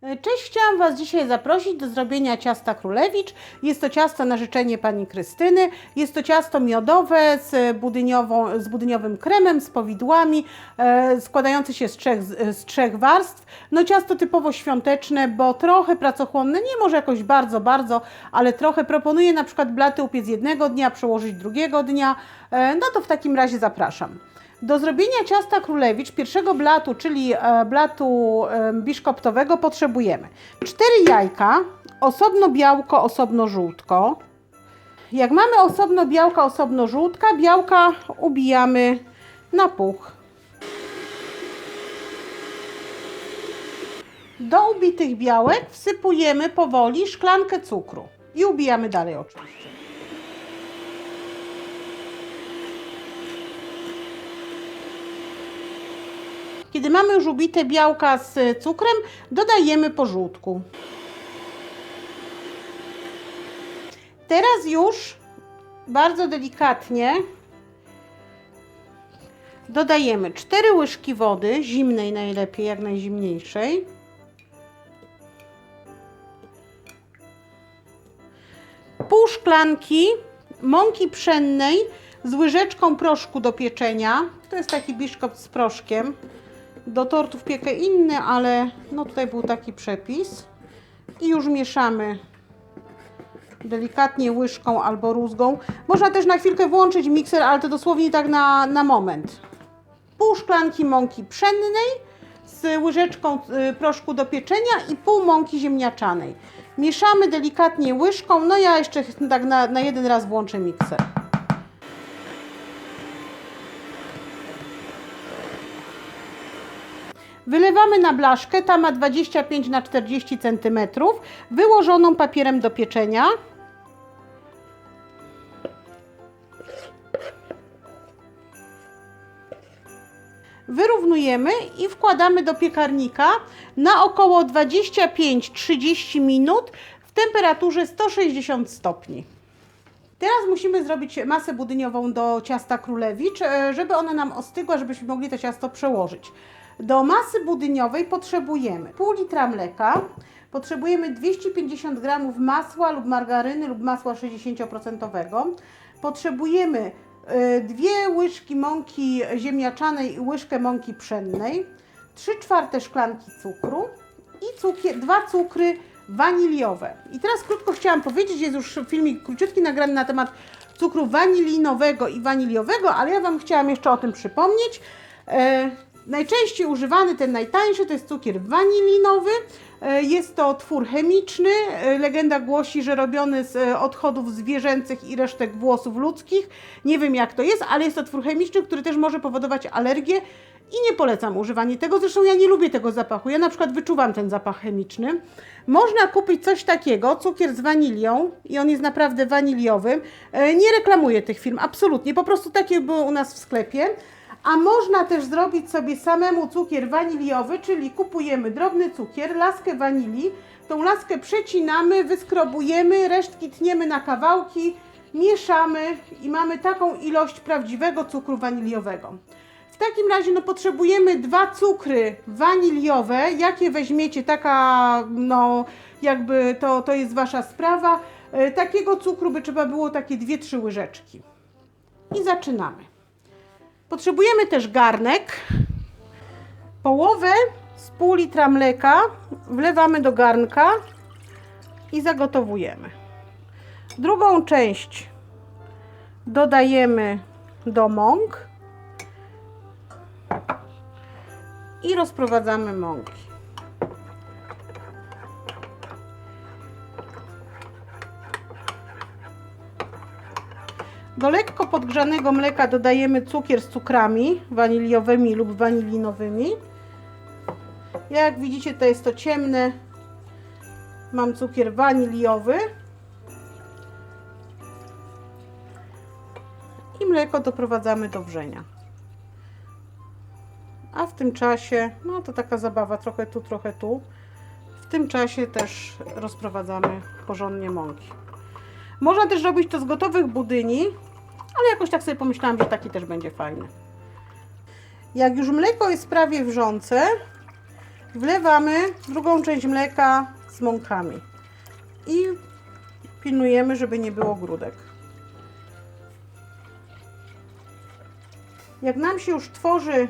Cześć, chciałam Was dzisiaj zaprosić do zrobienia ciasta królewicz. Jest to ciasto na życzenie Pani Krystyny. Jest to ciasto miodowe z, budyniową, z budyniowym kremem, z powidłami, e, składające się z trzech, z trzech warstw. No ciasto typowo świąteczne, bo trochę pracochłonne, nie może jakoś bardzo, bardzo, ale trochę. Proponuję na przykład blaty upiec jednego dnia, przełożyć drugiego dnia. E, no to w takim razie zapraszam. Do zrobienia ciasta królewicz pierwszego blatu, czyli e, blatu e, biszkoptowego potrzebujemy cztery jajka, osobno białko, osobno żółtko. Jak mamy osobno białka, osobno żółtka, białka ubijamy na puch. Do ubitych białek wsypujemy powoli szklankę cukru i ubijamy dalej oczywiście. Kiedy mamy już ubite białka z cukrem, dodajemy po żółtku. Teraz już bardzo delikatnie dodajemy 4 łyżki wody, zimnej najlepiej, jak najzimniejszej. Pół szklanki mąki pszennej z łyżeczką proszku do pieczenia. To jest taki biszkopt z proszkiem. Do tortów piekę inny, ale no tutaj był taki przepis. I już mieszamy delikatnie łyżką albo rózgą. Można też na chwilkę włączyć mikser, ale to dosłownie tak na, na moment. Pół szklanki mąki pszennej z łyżeczką y, proszku do pieczenia i pół mąki ziemniaczanej. Mieszamy delikatnie łyżką. No ja jeszcze tak na, na jeden raz włączę mikser. Wylewamy na blaszkę, ta ma 25 na 40 cm, wyłożoną papierem do pieczenia. Wyrównujemy i wkładamy do piekarnika na około 25-30 minut w temperaturze 160 stopni. Teraz musimy zrobić masę budyniową do ciasta królewicz, e, żeby ona nam ostygła, żebyśmy mogli to ciasto przełożyć. Do masy budyniowej potrzebujemy pół litra mleka, potrzebujemy 250 g masła lub margaryny lub masła 60%, potrzebujemy y, dwie łyżki mąki ziemniaczanej i łyżkę mąki pszennej, 3 czwarte szklanki cukru i cukier, dwa cukry waniliowe. I teraz krótko chciałam powiedzieć, jest już filmik króciutki nagrany na temat cukru wanilinowego i waniliowego, ale ja Wam chciałam jeszcze o tym przypomnieć. Najczęściej używany, ten najtańszy, to jest cukier wanilinowy. E, Jest to twór chemiczny. E, Legenda głosi, że robiony z e, odchodów zwierzęcych i resztek włosów ludzkich. Nie wiem jak to jest, ale jest to twór chemiczny, który też może powodować alergię i nie polecam używania tego. Zresztą ja nie lubię tego zapachu. Ja na przykład wyczuwam ten zapach chemiczny. Można kupić coś takiego, cukier z wanilią i on jest naprawdę waniliowy. Nie reklamuję tych firm, absolutnie. Po prostu takie były u nas w sklepie. A można też zrobić sobie samemu cukier waniliowy, czyli kupujemy drobny cukier, laskę wanilii, tą laskę przecinamy, wyskrobujemy, resztki tniemy na kawałki, mieszamy i mamy taką ilość prawdziwego cukru waniliowego. W takim razie no, potrzebujemy dwa cukry waniliowe. Jakie weźmiecie, taka no jakby to, to jest Wasza sprawa. E, Takiego cukru by trzeba było takie 2-3 łyżeczki. I zaczynamy. Potrzebujemy też garnek. Połowę z pół litra mleka wlewamy do garnka i zagotowujemy. Drugą część dodajemy do mąk i rozprowadzamy mąki. Do lekko podgrzanego mleka dodajemy cukier z cukrami waniliowymi lub wanilinowymi. Jak widzicie, to jest to ciemne. Mam cukier waniliowy. I mleko doprowadzamy do wrzenia. A w tym czasie, no to taka zabawa, trochę tu, trochę tu. W tym czasie też rozprowadzamy porządnie mąki. Można też robić to z gotowych budyni, ale jakoś tak sobie pomyślałam, że taki też będzie fajny. Jak już mleko jest prawie wrzące, Wlewamy drugą część mleka z mąkami i pilnujemy, żeby nie było grudek. Jak nam się już tworzy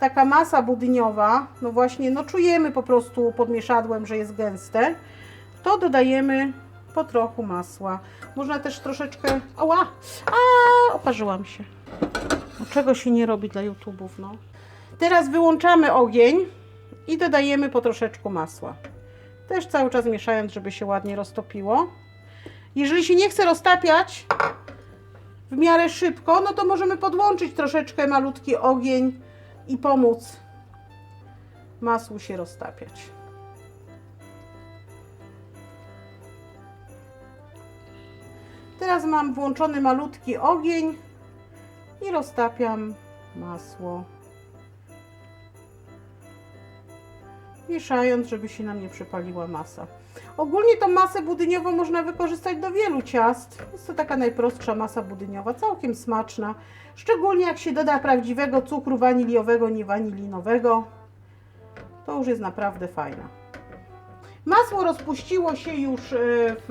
taka masa budyniowa, no właśnie, no czujemy po prostu podmieszadłem, że jest gęste, to dodajemy po trochu masła. Można też troszeczkę... Ała! A, oparzyłam się. No, czego się nie robi dla YouTube'ów, no. Teraz wyłączamy ogień i dodajemy po troszeczku masła. Też cały czas mieszając, żeby się ładnie roztopiło. Jeżeli się nie chce roztapiać w miarę szybko, no to możemy podłączyć troszeczkę malutki ogień i pomóc masłu się roztapiać. Teraz mam włączony malutki ogień i roztapiam masło. Mieszając, żeby się nam nie przypaliła masa. Ogólnie tą masę budyniową można wykorzystać do wielu ciast. Jest to taka najprostsza masa budyniowa, całkiem smaczna. Szczególnie jak się doda prawdziwego cukru waniliowego, nie wanilinowego. To już jest naprawdę fajna. Masło rozpuściło się już e, w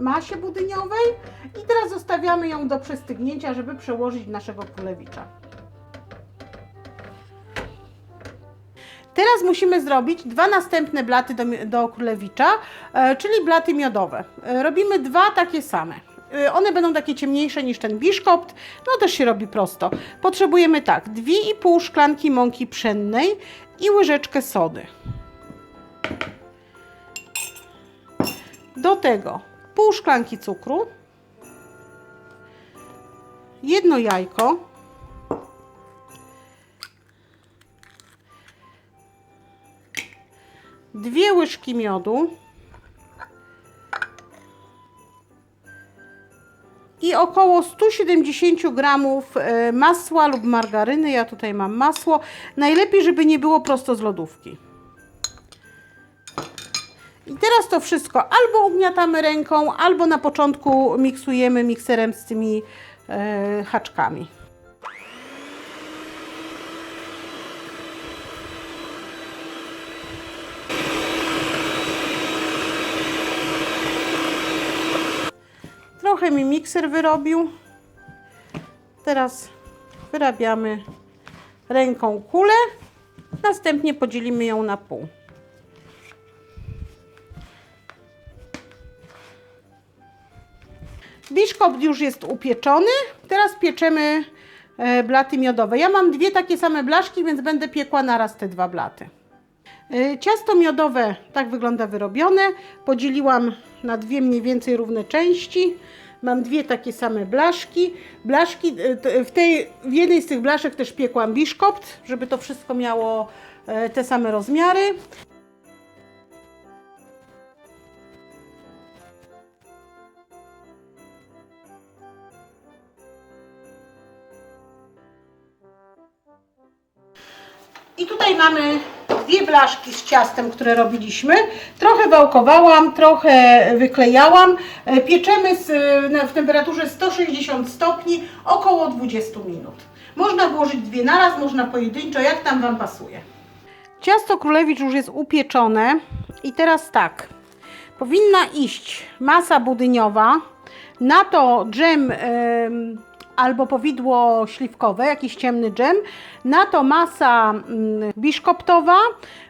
masie budyniowej i teraz zostawiamy ją do przestygnięcia, żeby przełożyć naszego królewicza. Teraz musimy zrobić dwa następne blaty do, do królewicza, e, czyli blaty miodowe. E, robimy dwa takie same. One będą takie ciemniejsze niż ten biszkopt, no też się robi prosto. Potrzebujemy tak, 2,5 szklanki mąki pszennej i łyżeczkę sody. Do tego pół szklanki cukru, jedno jajko, dwie łyżki miodu i około 170 gramów e, masła lub margaryny. Ja tutaj mam masło. Najlepiej, żeby nie było prosto z lodówki. Teraz to wszystko albo ugniatamy ręką, albo na początku miksujemy mikserem z tymi e, haczkami. Trochę mi mikser wyrobił. Teraz wyrabiamy ręką kulę. Następnie podzielimy ją na pół. Biszkopt już jest upieczony. Teraz pieczemy e, blaty miodowe. Ja mam dwie takie same blaszki, więc będę piekła naraz te dwa blaty. E, Ciasto miodowe tak wygląda wyrobione. Podzieliłam na dwie mniej więcej równe części. Mam dwie takie same blaszki. Blaszki e, w, tej, w jednej z tych blaszek też piekłam biszkopt, żeby to wszystko miało te same rozmiary. I tutaj mamy dwie blaszki z ciastem, które robiliśmy. Trochę wałkowałam, trochę wyklejałam. E, Pieczemy na, w temperaturze 160 stopni około 20 minut. Można włożyć dwie naraz, można pojedynczo, jak tam Wam pasuje. Ciasto królewicz już jest upieczone i teraz tak. Powinna iść masa budyniowa, na to dżem em, albo powidło śliwkowe, jakiś ciemny dżem, na to masa mm, biszkoptowa,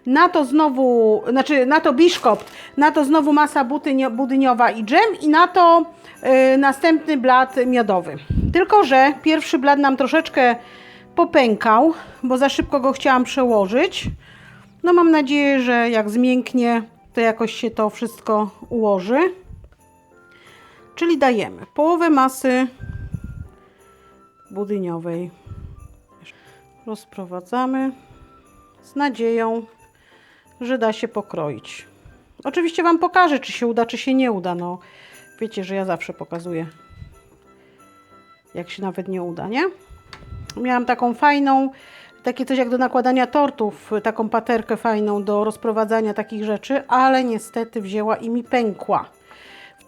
na to znowu, znaczy na to biszkopt, na to znowu masa budynio, budyniowa i dżem i na to y, następny blat miodowy. Tylko, że pierwszy blat nam troszeczkę popękał, bo za szybko go chciałam przełożyć. No mam nadzieję, że jak zmięknie, to jakoś się to wszystko ułoży. Czyli dajemy połowę masy budyniowej. Rozprowadzamy z nadzieją, że da się pokroić. Oczywiście Wam pokażę, czy się uda, czy się nie uda. No, wiecie, że ja zawsze pokazuję, jak się nawet nie uda, nie? Miałam taką fajną, takie coś jak do nakładania tortów, taką paterkę fajną do rozprowadzania takich rzeczy, ale niestety wzięła i mi pękła.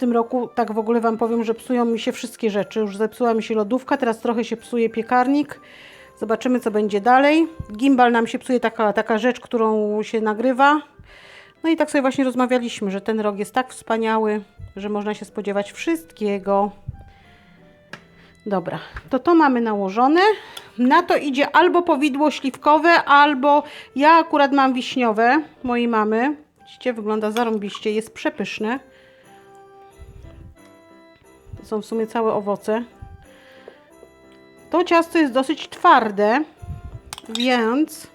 Tym roku, tak w ogóle Wam powiem, że psują mi się wszystkie rzeczy. Już zepsuła mi się lodówka, teraz trochę się psuje piekarnik. Zobaczymy, co będzie dalej. Gimbal nam się psuje, taka, taka rzecz, którą się nagrywa. No i tak sobie właśnie rozmawialiśmy, że ten rok jest tak wspaniały, że można się spodziewać wszystkiego. Dobra, to to mamy nałożone. Na to idzie albo powidło śliwkowe, albo ja akurat mam wiśniowe mojej mamy. Widzicie, wygląda zarąbiście, jest przepyszne. To są w sumie całe owoce. To ciasto jest dosyć twarde, więc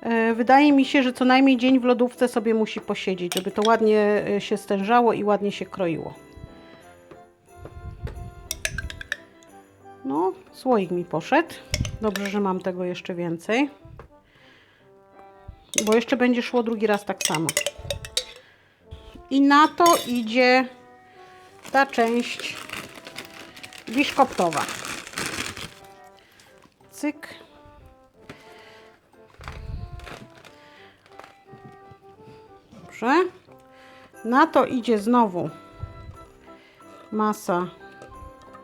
e, wydaje mi się, że co najmniej dzień w lodówce sobie musi posiedzieć, żeby to ładnie e, się stężało i ładnie się kroiło. No, słoik mi poszedł. Dobrze, że mam tego jeszcze więcej. Bo jeszcze będzie szło drugi raz tak samo. I na to idzie ta część biszkoptowa. Cyk. Dobrze. Na to idzie znowu masa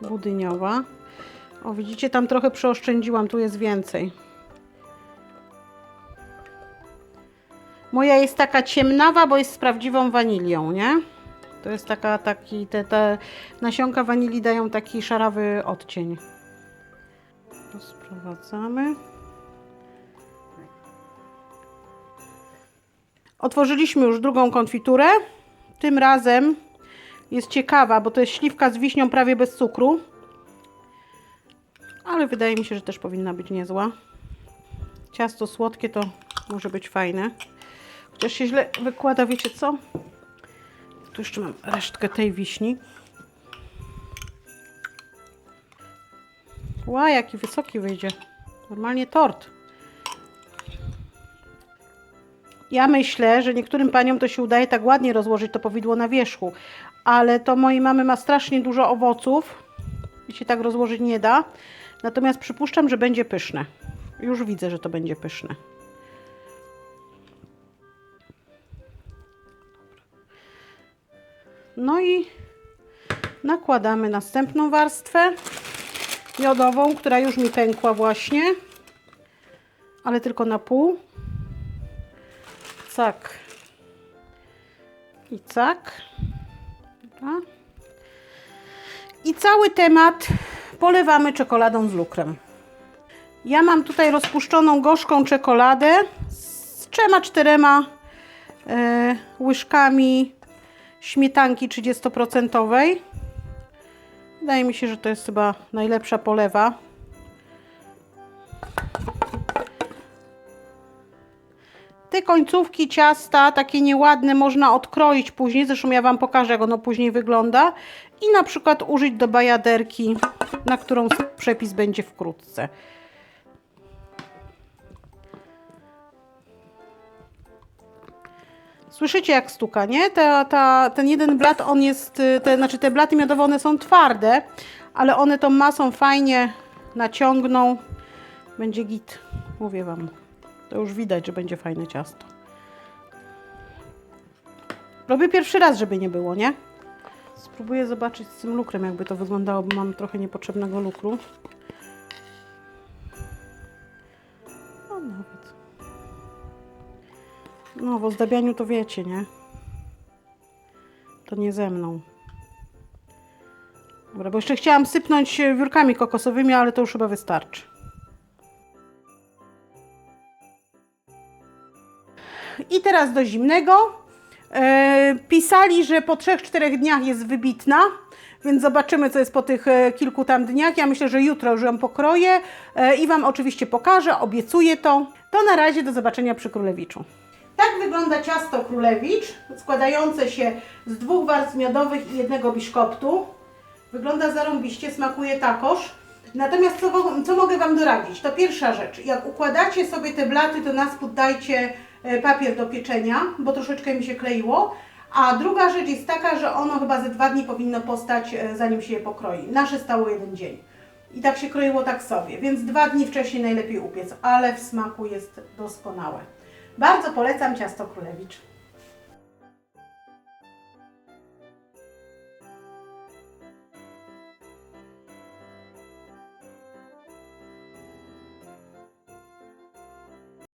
budyniowa. O, widzicie, tam trochę przeoszczędziłam, tu jest więcej. Moja jest taka ciemnawa, bo jest z prawdziwą wanilią, nie? To jest taka, taki, te, te nasionka wanilii dają taki szarawy odcień. Rozprowadzamy. Otworzyliśmy już drugą konfiturę. Tym razem jest ciekawa, bo to jest śliwka z wiśnią prawie bez cukru. Ale wydaje mi się, że też powinna być niezła. Ciasto słodkie to może być fajne. Chociaż się źle wykłada, wiecie co? Tu jeszcze mam resztkę tej wiśni. Ła, jaki wysoki wyjdzie. Normalnie tort. Ja myślę, że niektórym paniom to się udaje tak ładnie rozłożyć to powidło na wierzchu, ale to mojej mamy ma strasznie dużo owoców i się tak rozłożyć nie da. Natomiast przypuszczam, że będzie pyszne. Już widzę, że to będzie pyszne. No i nakładamy następną warstwę miodową, która już mi pękła właśnie, ale tylko na pół. Cak. I cak. I cały temat polewamy czekoladą z lukrem. Ja mam tutaj rozpuszczoną gorzką czekoladę z trzema, czterema e, łyżkami śmietanki 30%. Wydaje mi się, że to jest chyba najlepsza polewa. Te końcówki ciasta, takie nieładne, można odkroić później. Zresztą ja Wam pokażę, jak ono później wygląda. I na przykład użyć do bajaderki, na którą przepis będzie wkrótce. Słyszycie jak stuka, nie? Ta, ta, ten jeden blat, on jest, y, te, znaczy te blaty miodowe, one są twarde, ale one tą masą fajnie naciągną. Będzie git, mówię Wam. To już widać, że będzie fajne ciasto. Robię pierwszy raz, żeby nie było, nie? Spróbuję zobaczyć z tym lukrem, jakby to wyglądało, bo mam trochę niepotrzebnego lukru. No nawet. No, w ozdabianiu to wiecie, nie? To nie ze mną. Dobra, bo jeszcze chciałam sypnąć wiórkami kokosowymi, ale to już chyba wystarczy. I teraz do zimnego. E, pisali, że po 3-4 dniach jest wybitna, więc zobaczymy, co jest po tych e, kilku tam dniach. Ja myślę, że jutro już ją pokroję e, i Wam oczywiście pokażę, obiecuję to. To na razie do zobaczenia przy królewiczu. Tak wygląda ciasto królewicz, składające się z dwóch warstw miodowych i jednego biszkoptu. Wygląda zarąbiście, smakuje takoż. Natomiast co, co mogę Wam doradzić? To pierwsza rzecz. Jak układacie sobie te blaty, to na spód dajcie e, papier do pieczenia, bo troszeczkę mi się kleiło. A druga rzecz jest taka, że ono chyba ze dwa dni powinno postać, e, zanim się je pokroi. Nasze stało jeden dzień. I tak się kroiło tak sobie, więc dwa dni wcześniej najlepiej upiec, ale w smaku jest doskonałe. Bardzo polecam ciasto królewicz.